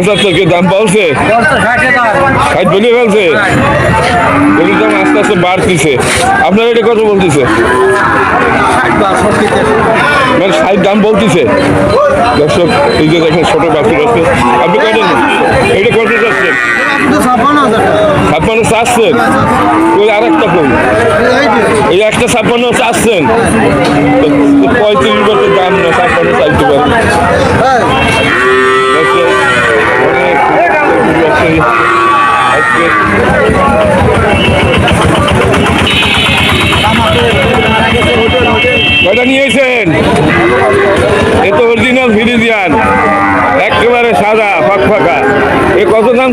পঁচাত্তর কে দাম বলছে ষাট বলে ফেলছে? গরুর দাম আস্তে আস্তে বাড়তিছে। আপনার এটা কত বলতেছে? মানে ষাট দাম বলতেছে। দর্শক, এই যে দেখেন ছোট বাছুর আছে আপনি কত? এটা কত যাচ্ছেন ছাপ্পান্ন চাচ্ছেন? ওই আর একটা কম এই একটা ছাপ্পান্ন চাচ্ছেন।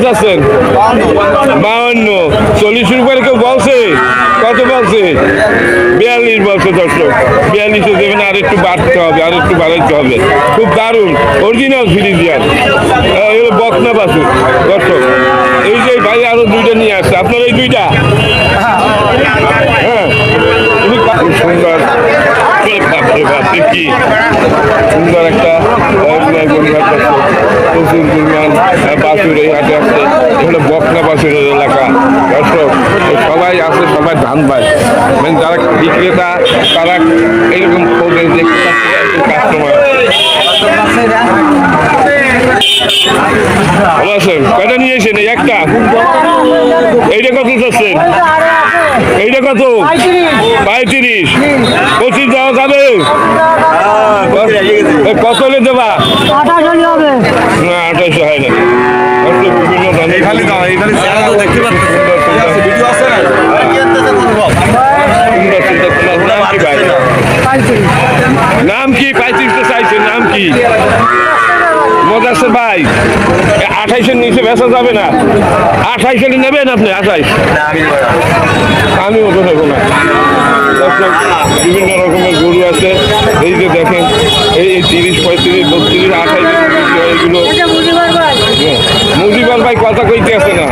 চাচ্ছেন বাউন্ন চল্লিশের উপরে কেউ বলছে? কত বলছে? বিয়াল্লিশ বলছে দর্শক। বিয়াল্লিশে দেবেন, আর একটু বাড়তে হবে, আর একটু বাড়াইতে হবে। খুব দারুণ। অরিজিনাল ফিরিজিয়ান এগুলো বকনা বাসু দর্শক, এই যে ভাই আরও দুইটা নিয়ে আসছে। আপনার এই দুইটা? কি? সুন্দর একটা প্রচুর পরিমাণ বাছুর এই হাটে আছে। এগুলো বকনা বাছুরের এলাকা। দর্শক সবাই আছে, সবাই ধান পায়। মানে যারা বিক্রেতা, তারা এইরকম কাস্টমার ভালো আছেন? কয়টা নিয়েছেন এই একটা? এইটা কত চাচ্ছেন এইটা কত? পঁয়ত্রিশ। পঁচিশ দেওয়া যাবে? কত হলে দেবা? আঠাশ না আঠাশশো হয় না। বিভিন্ন দেখতে নাম কি? পঁয়ত্রিশটা চাইছেন নাম কি? মজাসের ভাই। আঠাইশের নিচে বেচা যাবে না। আঠাইশের নেবেন আপনি আঠাইশ? আমি ওটা নেব না বিভিন্ন রকমের গরু আছে। এই যে দেখেন এই এই তিরিশ পঁয়ত্রিশ বত্রিশ আঠাইশ এগুলো। মুজিবার ভাই। কথা কইতে আসে না।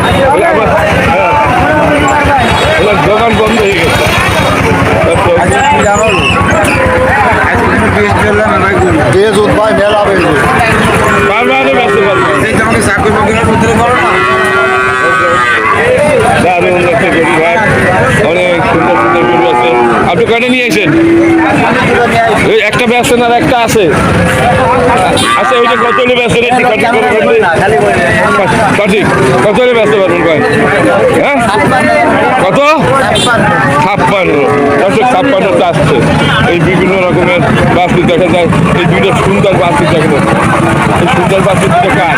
আমার হ্যাঁ। দোকান বন্ধ হয়ে গেছে দর্শক, তেজ উদ্ভাই মেলা বেশি বারবারও ব্যস্ত পারব দারুণ একটা গরু ভাই অনেক সুন্দর সুন্দর গরু আছে আপনি কয়টা নিয়ে এসেছেন ওই একটা ব্যস্তেন আর একটা আছে। আচ্ছা ওইটা কত হলে রেখে সঠিক কত হলে পারবেন কয় হ্যাঁ? কত? ছাপ্পান্ন। দশক ছাপ্পান্নটা আসছে। এই বিভিন্ন রকমের বাস্তি দেখা যায়। এই দুইটা সুন্দর বাস্তি দেখা যায় এই সুন্দর বাস্তি দুটো কাজ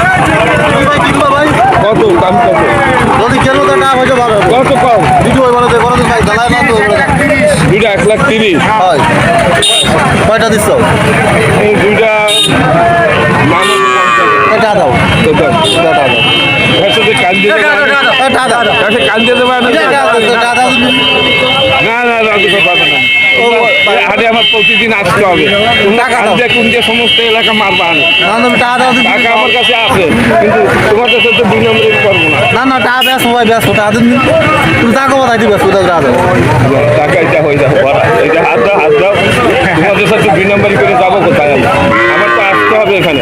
কত দাম কত? যদি কেন তো না হয়েছে ভালো কত কম ভিডিও বলে দে বলে ভাই দালাই না তো দুইটা এক লাখ তিরিশ। হয়। কয়টা দিচ্ছ এই দুইটা এটা দাও? এটা দাও? একসাথে কান না? না না না এই আমার প্রতিদিন আসতে হবে। তোমরা কান দিয়ে সমস্ত এলাকা মারবা টাকা আমার কাছে আছে কিন্তু তোমাদের সাথে দুই নম্বরে করব না। না না টাকা ব্যাস সবাই ব্যাস টাকা দিন। তুমি টাকা কোথায় দিবে সুদা টাকা টাকা এটা হয়ে যাবে ভরা। হাত দাও হাত দাও। তোমাদের সাথে দুই নম্বরই করে যাব কোথায় আমার তো আসতে হবে এখানে।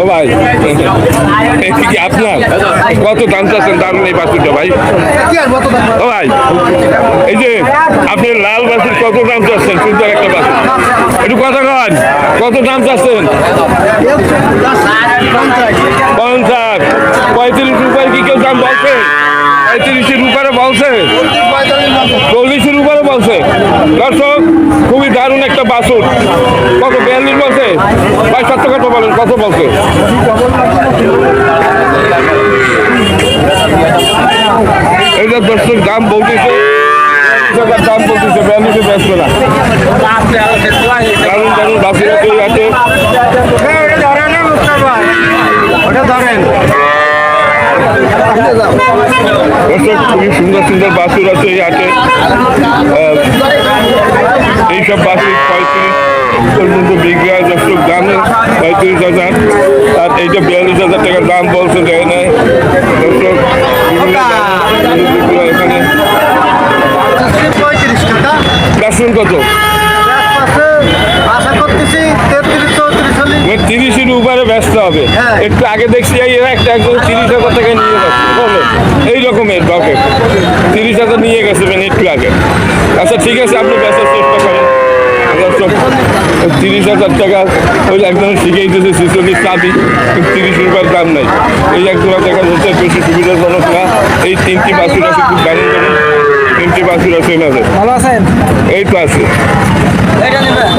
ও ভাই আপনার? কত দাম চাচ্ছেন? দাম নেই বাছুরটা ভাই। ও ভাই এই যে আপনি লাল বাছুর কত দাম চাচ্ছেন? সুন্দর একটা বাছুর একটু কথা কন। কত দাম চাচ্ছেন? পঞ্চাশ। পঁয়ত্রিশ রুপায় কি কেউ দাম বলছে? পঁয়ত্রিশের উপরে বলছে। চল্লিশের উপরে বলছে। দর্শক, খুবই বাসুর কত বিয়াল্লিশ বলছে? ভাই সত্য কত বলেন কত বলছে? যে দর্শক দাম বলতেছে টাকার দাম বলতেছে বিয়াল্লিশে ব্যস্ত না দারুণ দারুণ বাসুর আছে। এই হাটে। দর্শক খুবই সুন্দর সুন্দর বাসুর এইসব বাসে পঁয়ত্রিশ পর্যন্ত বিক্রি হয় দর্শক দামে পঁয়ত্রিশ হাজার। আর এইটা বিয়াল্লিশ হাজার টাকার দাম বলছে দেয় নাই দর্শক এখানে। বেসন কত? তিরিশের উপরে ব্যস্ত হবে। হ্যাঁ। একটু আগে দেখছি এরা একটা একজন তিরিশ হাজার টাকা নিয়ে যাচ্ছে। এই রকমের বাপে তিরিশ হাজার নিয়ে গেছে মানে একটু আগে। আচ্ছা ঠিক আছে আপনি বেচার চেষ্টা করেন তিরিশ হাজার টাকা ওই একজন শিখেই দিয়েছে শিশুটির চাবি। কিন্তু তিরিশ রুপিয়ার দাম নাই। এই একজোড়া দেখা যাচ্ছে বেশি সুবিধাজনক না। এই তিনটি বাছুর আছে খুব দারুণ দারুণ তিনটি বাছুর আছে এনাদের ভালো আছেন? এই তো আছে।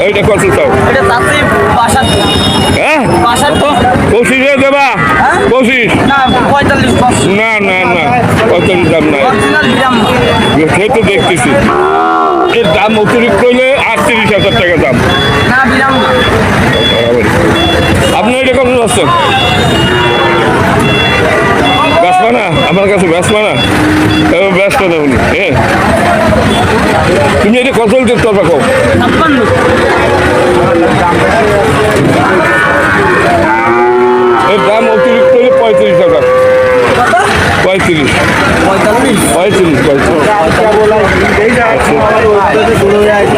এইটা কত চাও? হ্যাঁ? পঁচিশে দেবা পঁচিশ? না না না না। অত দাম নাই। সে তো দেখতেছি। এর দাম অতিরিক্ত হইলে আটত্রিশ হাজার টাকা দাম। আপনি এটা কত যাচ্ছেন ব্যস্ত না? আমার কাছে ব্যস্ত না। এবার ব্যস্ত না উনি হ্যাঁ তুমি এটা কত পারবা কো এর দাম অতিরিক্ত হলে পঁয়ত্রিশ টাকা পঁয়ত্রিশ। পঁয়তাল্লিশ। পঁয়ত্রিশ পঁয়ত্রিশ দারুণ দারুণ গরু আছে এখানে। সুন্দর সুন্দর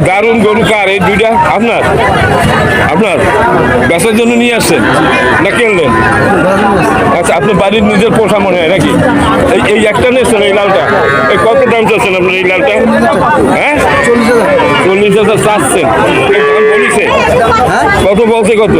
দারুণ গরু কার? এই দুইটা আপনার? আপনার? বেচার জন্য নিয়ে আসছেন? না কিনলেন? আচ্ছা আপনার বাড়ির নিজের পোষা মনে হয় নাকি? এই এই একটা নিয়েছেন, এই লালটা? এই কত দাম চাচ্ছেন আপনার এই লালটা? হ্যাঁ? চল্লিশ হাজার চাচ্ছেন। কত বলছে কত?